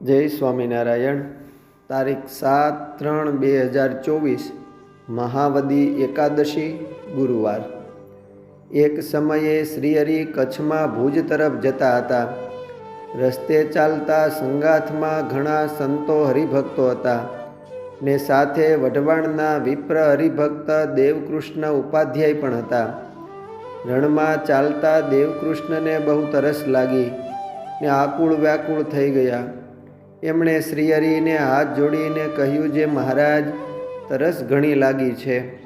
જય સ્વામિનારાયણ. તારીખ સાત ત્રણ બે હજાર ચોવીસ, મહાવદી એકાદશી, ગુરુવાર. એક સમયે શ્રીહરિ કચ્છમાં ભુજ તરફ જતા હતા. રસ્તે ચાલતા સંગાથમાં ઘણા સંતો હરિભક્તો હતા ને સાથે વઢવાણના વિપ્ર હરિભક્ત દેવકૃષ્ણ ઉપાધ્યાય પણ હતા. રણમાં ચાલતા દેવકૃષ્ણને બહુ તરસ લાગી ને આકુળ વ્યાકુળ થઈ ગયા. એમણે શ્રીહરિને હાથ જોડીને કહ્યું જે મહારાજ, તરસ ઘણી લાગી છે.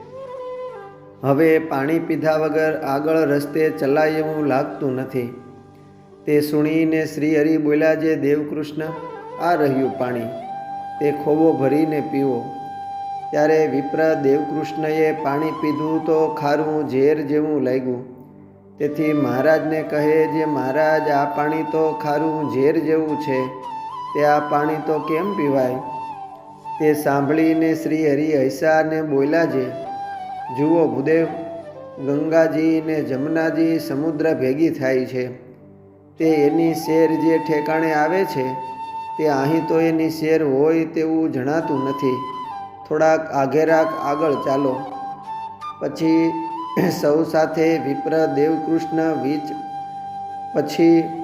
હવે પાણી પીધા વગર આગળ રસ્તે ચલાય એવું લાગતું નથી. તે સુણીને શ્રીહરિ બોલ્યા, જે દેવકૃષ્ણ, આ રહ્યું પાણી. તે ખોવો ભરીને પીવો. ત્યારે વિપ્ર દેવકૃષ્ણએ પાણી પીધું તો ખારું ઝેર જેવું લાગ્યું. તેથી મહારાજને કહે, જે મહારાજ, આ પાણી તો ખારું ઝેર જેવું છે. તે આ પાણી તો કેમ પીવાય? તે સાંભળીને શ્રી હરિ હૈસાને બોલ્યા છે, જુઓ ભૂદેવ ગંગાજી ને જમનાજી સમુદ્ર ભેગી થાય છે. તે એની શેર જે ઠેકાણે આવે છે, તે અહીં તો એની શેર હોય તેવું જણાતું નથી. થોડાક આઘેરાક આગળ ચાલો. પછી સૌ સાથે વિપ્ર દેવકૃષ્ણ વીચ, પછી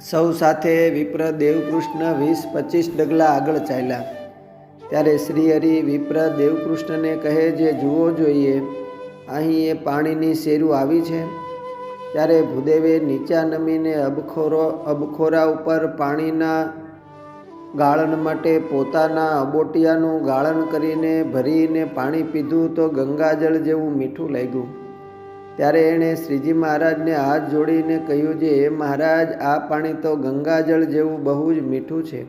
સૌ સાથે વિપ્ર દેવકૃષ્ણ વીસ પચીસ ડગલા આગળ ચાલ્યા. ત્યારે શ્રી હરિ વિપ્ર દેવકૃષ્ણને કહે, જે જુઓ જોઈએ, અહીં એ પાણીની શેરું આવી છે. ત્યારે ભૂદેવે નીચા નમીને અબખોરો, અબખોરા ઉપર પાણીના ગાળણ માટે પોતાના અબોટિયાનું ગાળણ કરીને ભરીને પાણી પીધું તો ગંગાજળ જેવું મીઠું લાગ્યું. ત્યારે એણે શ્રીજી મહારાજને હાથ જોડીને કહ્યું જે મહારાજ, આ પાણી તો ગંગાજળ જેવું બહુ જ મીઠું છે.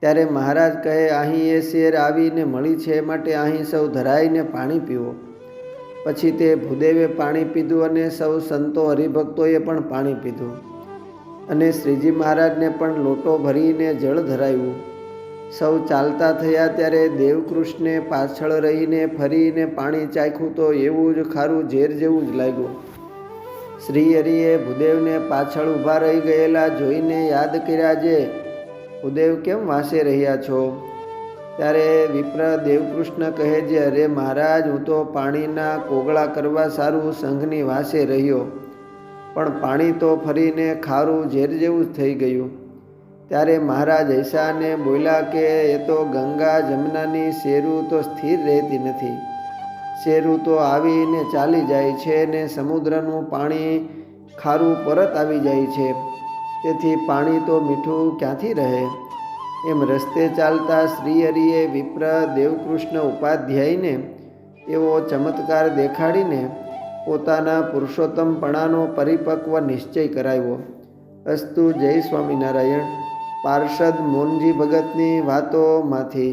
ત્યારે મહારાજ કહે, અહીં એ શેર આવીને મળી છે માટે અહીં સૌ ધરાઈને પાણી પીવો. પછી તે ભૂદેવે પાણી પીધું અને સૌ સંતો હરિભક્તોએ પણ પાણી પીધું. અને શ્રીજી મહારાજને પણ લોટો ભરીને જળ ધરાવ્યું. સૌ ચાલતા થયા ત્યારે દેવકૃષ્ણે પાછળ રહીને ફરીને પાણી ચાખ્યું તો એવું જ ખારું ઝેર જેવું જ લાગ્યું. શ્રી હરિએ ભૂદેવને પાછળ ઊભા રહી ગયેલા જોઈને યાદ કર્યા જે, ભૂદેવ કેમ વાંસે રહ્યા છો? ત્યારે વિપ્ર દેવકૃષ્ણ કહે છે, અરે મહારાજ, હું તો પાણીના કોગળા કરવા સારું સંઘની વાસે રહ્યો. પણ પાણી તો ફરીને ખારું ઝેર જેવું જ થઈ ગયું. ત્યારે મહારાજ ઐશાને બોલ્યા કે, એ તો ગંગા જમનાની શેરું તો સ્થિર રહેતી નથી. શેરું તો આવીને ચાલી જાય છે ને સમુદ્રનું પાણી ખારું પરત આવી જાય છે. તેથી પાણી તો મીઠું ક્યાંથી રહે? એમ રસ્તે ચાલતા શ્રીહરિએ વિપ્ર દેવકૃષ્ણ ઉપાધ્યાયને એવો ચમત્કાર દેખાડીને પોતાના પુરુષોત્તમપણાનો પરિપક્વ નિશ્ચય કરાવ્યો. અસ્તુ જય સ્વામિનારાયણ. પાર્ષદ મોનજી ભગતની વાતોમાંથી